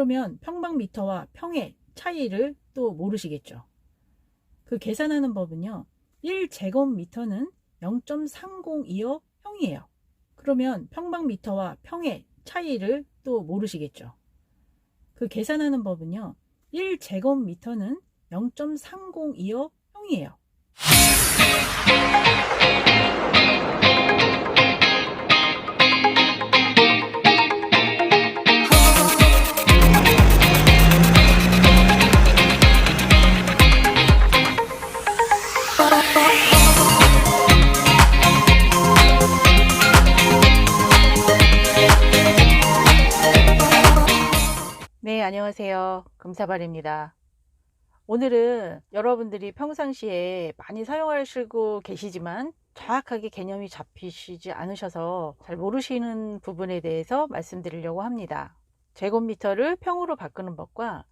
그러면 평방미터와 평의 차이를 또 모르시겠죠. 그 계산하는 법은요. 1제곱미터는 0.302여 평이에요. 그러면 평방미터와 평의 차이를 또 모르시겠죠. 그 계산하는 법은요. 1제곱미터는 0.302여 평이에요. 네, 안녕하세요. 금사발입니다. 오늘은 여러분들이 평상시에 많이 사용하시고 계시지만 정확하게 개념이 잡히시지 않으셔서 잘 모르시는 부분에 대해서 말씀드리려고 합니다. 제곱미터를 평으로 바꾸는 법과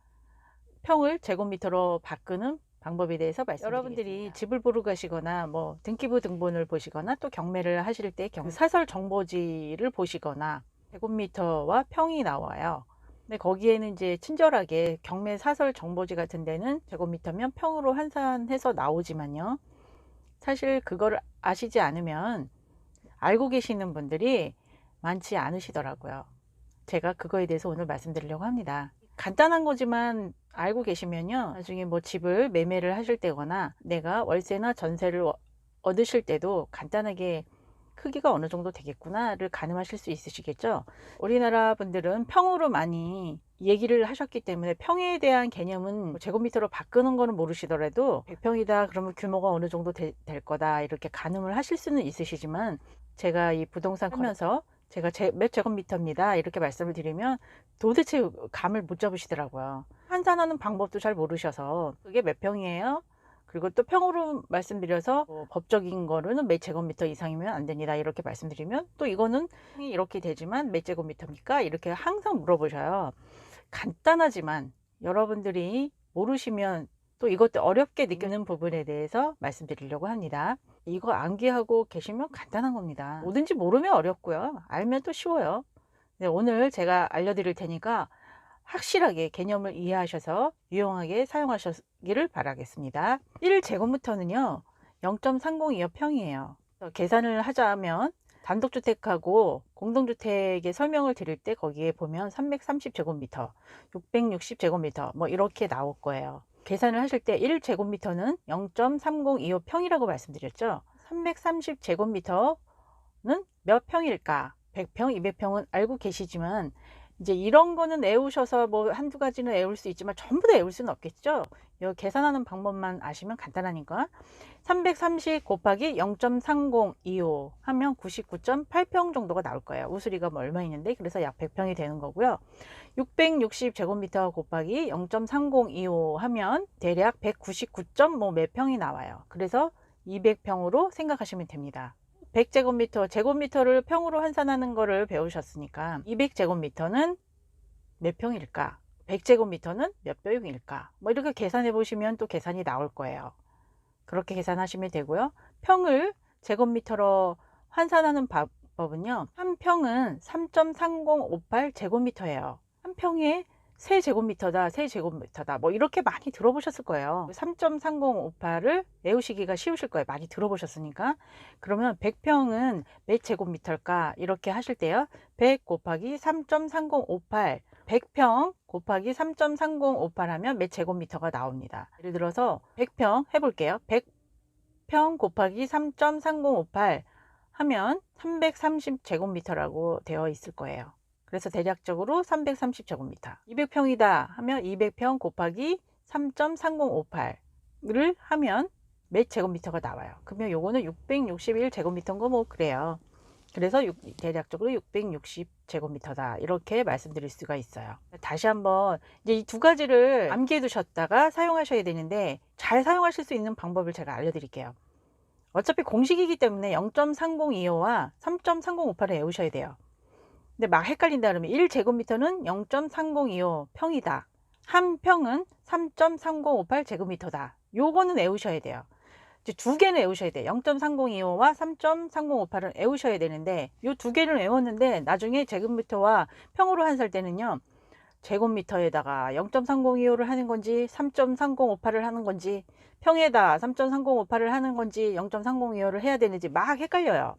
평을 제곱미터로 바꾸는 방법에 대해서 말씀드리겠습니다. 여러분들이 집을 보러 가시거나 뭐 등기부 등본을 보시거나 또 경매를 하실 때 경- 사설 정보지를 보시거나 제곱미터와 평이 나와요. 근데 거기에는 이제 친절하게 경매 사설 정보지 같은 데는 제곱미터면 평으로 환산해서 나오지만요. 사실 그거를 아시지 않으면 알고 계시는 분들이 많지 않으시더라고요. 제가 그거에 대해서 오늘 말씀드리려고 합니다. 간단한 거지만 알고 계시면요. 나중에 뭐 집을 매매를 하실 때거나 내가 월세나 전세를 어- 얻으실 때도 간단하게 크기가 어느 정도 되겠구나를 가늠하실 수 있으시겠죠. 우리나라 분들은 평으로 많이 얘기를 하셨기 때문에 평에 대한 개념은 뭐 제곱미터로 바꾸는 거는 모르시더라도 100평이다 그러면 규모가 어느 정도 되- 될 거다 이렇게 가늠을 하실 수는 있으시지만 제가 이 부동산 하면서 제가 제, 몇 제곱미터입니다 이렇게 말씀을 드리면 도대체 감을 못 잡으시더라고요. 환산하는 방법도 잘 모르셔서 그게 몇 평이에요? 그리고 또 평으로 말씀드려서 뭐 법적인 거로는 몇 제곱미터 이상이면 안 됩니다. 이렇게 말씀드리면 또 이거는 이렇게 되지만 몇 제곱미터입니까? 이렇게 항상 물어보셔요. 간단하지만 여러분들이 모르시면 또 이것도 어렵게 느끼는 부분에 대해서 말씀드리려고 합니다. 이거 암기하고 계시면 간단한 겁니다. 뭐든지 모르면 어렵고요. 알면 또 쉬워요. 네, 오늘 제가 알려드릴 테니까 확실하게 개념을 이해하셔서 유용하게 사용하시 기를 바라겠습니다. 1제곱미터는요, 0.302여 평이에요. 계산을 하자면 단독주택하고 공동주택의 설명을 드릴 때 거기에 보면 330제곱미터, 660제곱미터 뭐 이렇게 나올 거예요. 계산을 하실 때 1제곱미터는 0.302호 평이라고 말씀드렸죠. 330제곱미터는 몇 평일까? 100평, 200평은 알고 계시지만 이제 이런 거는 외우셔서 뭐 한두 가지는 외울 수 있지만 전부 다 외울 수는 없겠죠. 이 계산하는 방법만 아시면 간단하니까 330 곱하기 0.3025 하면 99.8평 정도가 나올 거예요. 우수리가 뭐 얼마 있는데 그래서 약 100평이 되는 거고요. 660제곱미터 곱하기 0.3025 하면 대략 199.뭐 몇 평이 나와요. 그래서 200평으로 생각하시면 됩니다. 100제곱미터, 제곱미터를 평으로 환산하는 거를 배우셨으니까 200제곱미터는 몇 평일까? 100제곱미터는 몇 평일까? 뭐 이렇게 계산해 보시면 또 계산이 나올 거예요. 그렇게 계산하시면 되고요. 평을 제곱미터로 환산하는 방법은요. 한 평은 3.3058 제곱미터예요. 한 평에 세 제곱미터다, 세 제곱미터다. 뭐 이렇게 많이 들어보셨을 거예요. 3.3058을 외우시기가 쉬우실 거예요. 많이 들어보셨으니까. 그러면 100평은 몇 제곱미터일까? 이렇게 하실 때요. 100 곱하기 3.3058 100평 곱하기 3.3058 하면 몇 제곱미터가 나옵니다. 예를 들어서 100평 해볼게요. 100평 곱하기 3.3058 하면 330제곱미터라고 되어 있을 거예요. 그래서 대략적으로 330제곱미터. 200평이다 하면 200평 곱하기 3.3058를 하면 몇 제곱미터가 나와요. 그러면 요거는 661 제곱미터인 거 뭐 그래요. 그래서 육- 대략적으로 660 제곱미터다. 이렇게 말씀드릴 수가 있어요. 다시 한번 이제 이 두 가지를 암기해 두셨다가 사용하셔야 되는데 잘 사용하실 수 있는 방법을 제가 알려드릴게요. 어차피 공식이기 때문에 0.3025와 3.3058을 외우셔야 돼요. 근데 막 헷갈린다 그러면 1제곱미터는 0.3025 평이다. 한 평은 3.3058 제곱미터다. 요거는 외우셔야 돼요. 이제 두 개는 외우셔야 돼요. 0.3025와 3.3058을 외우셔야 되는데 요 두 개를 외웠는데 나중에 제곱미터와 평으로 환산할 때는요. 제곱미터에다가 0.3025를 하는 건지 3.3058을 하는 건지 평에다 3.3058을 하는 건지 0.3025를 해야 되는지 막 헷갈려요.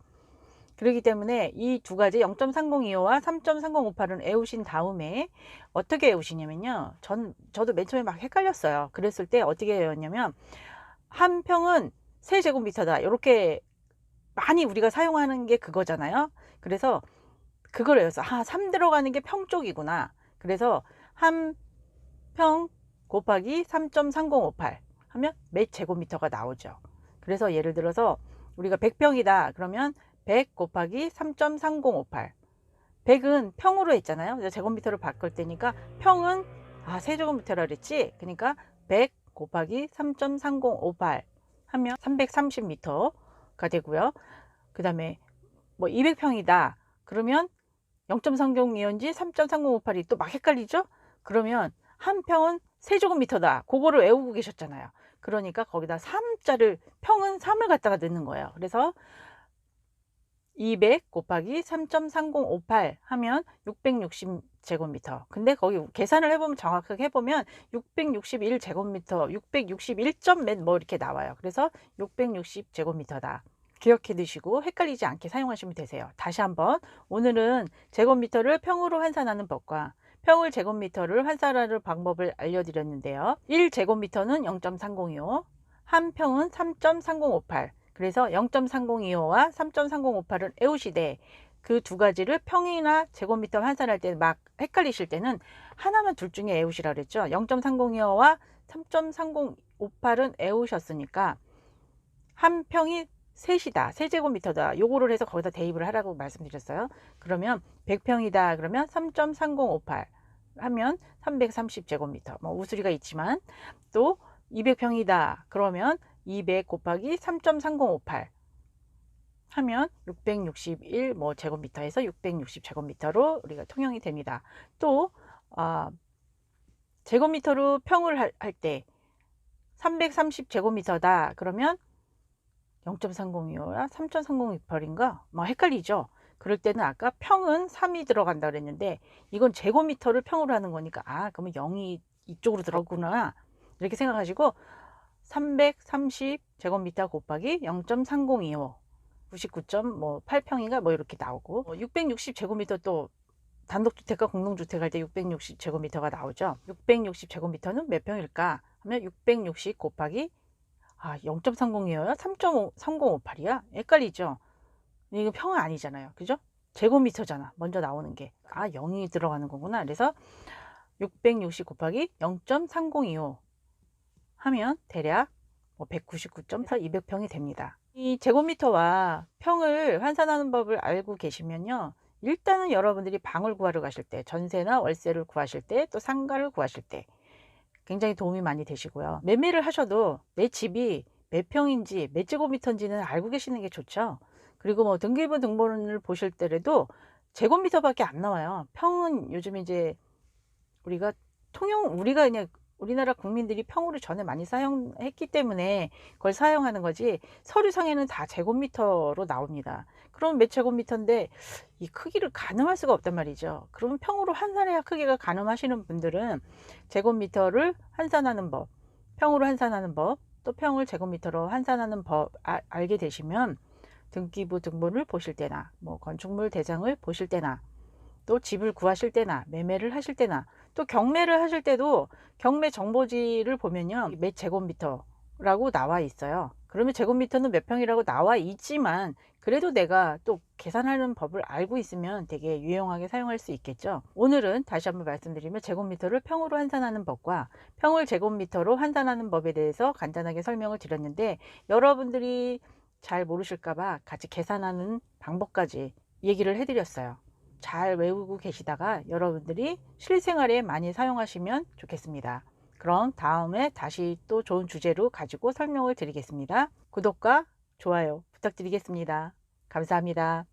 그렇기 때문에 이 두 가지 0.3025와 3.3058은 외우신 다음에 어떻게 외우시냐면요. 전 저도 맨 처음에 막 헷갈렸어요. 그랬을 때 어떻게 외웠냐면 한 평은 세제곱미터다. 이렇게 많이 우리가 사용하는 게 그거잖아요. 그래서 그걸 외웠어. 아, 3 들어가는 게 평 쪽이구나. 그래서 한 평 곱하기 3.3058 하면 몇 제곱미터가 나오죠. 그래서 예를 들어서 우리가 100평이다. 그러면 100 곱하기 3.3058 100은 평으로 했잖아요. 제곱미터로 바꿀 때니까 평은 아, 세제곱미터라 그랬지. 그러니까 100 곱하기 3.3058 하면 330m가 되고요. 그 다음에 뭐 200평이다. 그러면 0.30이온지 3.3058이 또 막 헷갈리죠? 그러면 한 평은 세제곱미터다. 그거를 외우고 계셨잖아요. 그러니까 거기다 3자를 평은 3을 갖다가 넣는 거예요. 그래서 200 곱하기 3.3058 하면 660제곱미터. 근데 거기 계산을 해보면 정확하게 해보면 661제곱미터, 661점 몇뭐 이렇게 나와요. 그래서 660제곱미터다. 기억해 두시고 헷갈리지 않게 사용하시면 되세요. 다시 한번 오늘은 제곱미터를 평으로 환산하는 법과 평을 제곱미터를 환산하는 방법을 알려드렸는데요. 1제곱미터는 0.3025, 한 평은 3.3058, 그래서 0.3025와 3.3058을 외우시되 그두 가지를 평이나 제곱미터 환산할 때 막 헷갈리실 때는 하나만 둘 중에 외우시라 그랬죠. 0.3025와 3.3058은 외우셨으니까 한 평이 셋이다. 세제곱미터다. 요거를 해서 거기다 대입을 하라고 말씀드렸어요. 그러면 100평이다. 그러면 3.3058 하면 330제곱미터. 뭐 우수리가 있지만 또 200평이다. 그러면 200 곱하기 3.3058 하면 661 뭐 제곱미터에서 660 제곱미터로 우리가 통용이 됩니다. 또 아, 제곱미터로 평을 할 때 330 제곱미터다. 그러면 0.3025야 3.3068인가? 막 헷갈리죠. 그럴 때는 아까 평은 3이 들어간다 그랬는데 이건 제곱미터를 평으로 하는 거니까 아 그러면 0이 이쪽으로 들어구나 이렇게 생각하시고 330 제곱미터 곱하기 0.3025 99.8평인가 뭐 이렇게 나오고 660 제곱미터 또 단독주택과 공동주택 할 때 660 제곱미터가 나오죠. 660 제곱미터는 몇 평일까? 하면 660 곱하기 아, 0.30이에요? 3.3058이야? 헷갈리죠? 이거 평은 아니잖아요. 그죠? 제곱미터잖아. 먼저 나오는 게. 아, 0이 들어가는 거구나. 그래서 660 곱하기 0.3025 하면 대략 뭐199.4 200평이 됩니다. 이 제곱미터와 평을 환산하는 법을 알고 계시면요. 일단은 여러분들이 방을 구하러 가실 때, 전세나 월세를 구하실 때, 또 상가를 구하실 때 굉장히 도움이 많이 되시고요. 매매를 하셔도 내 집이 몇 평인지 몇 제곱미터인지는 알고 계시는 게 좋죠. 그리고 뭐 등기부 등본을 보실 때라도 제곱미터밖에 안 나와요. 평은 요즘 이제 우리가 통용 우리가 그냥 우리나라 국민들이 평으로 전에 많이 사용했기 때문에 그걸 사용하는 거지 서류상에는 다 제곱미터로 나옵니다. 그럼 몇 제곱미터인데 이 크기를 가늠할 수가 없단 말이죠. 그러면 평으로 환산해야 크기가 가늠하시는 분들은 제곱미터를 환산하는 법, 평으로 환산하는 법, 또 평을 제곱미터로 환산하는 법 아, 알게 되시면 등기부 등본을 보실 때나 뭐 건축물 대장을 보실 때나 또 집을 구하실 때나 매매를 하실 때나 또 경매를 하실 때도 경매 정보지를 보면요. 몇 제곱미터라고 나와 있어요. 그러면 제곱미터는 몇 평이라고 나와 있지만 그래도 내가 또 계산하는 법을 알고 있으면 되게 유용하게 사용할 수 있겠죠. 오늘은 다시 한번 말씀드리면 제곱미터를 평으로 환산하는 법과 평을 제곱미터로 환산하는 법에 대해서 간단하게 설명을 드렸는데 여러분들이 잘 모르실까봐 같이 계산하는 방법까지 얘기를 해드렸어요 잘 외우고 계시다가 여러분들이 실생활에 많이 사용하시면 좋겠습니다. 그럼 다음에 다시 또 좋은 주제로 가지고 설명을 드리겠습니다. 구독과 좋아요 부탁드리겠습니다. 감사합니다.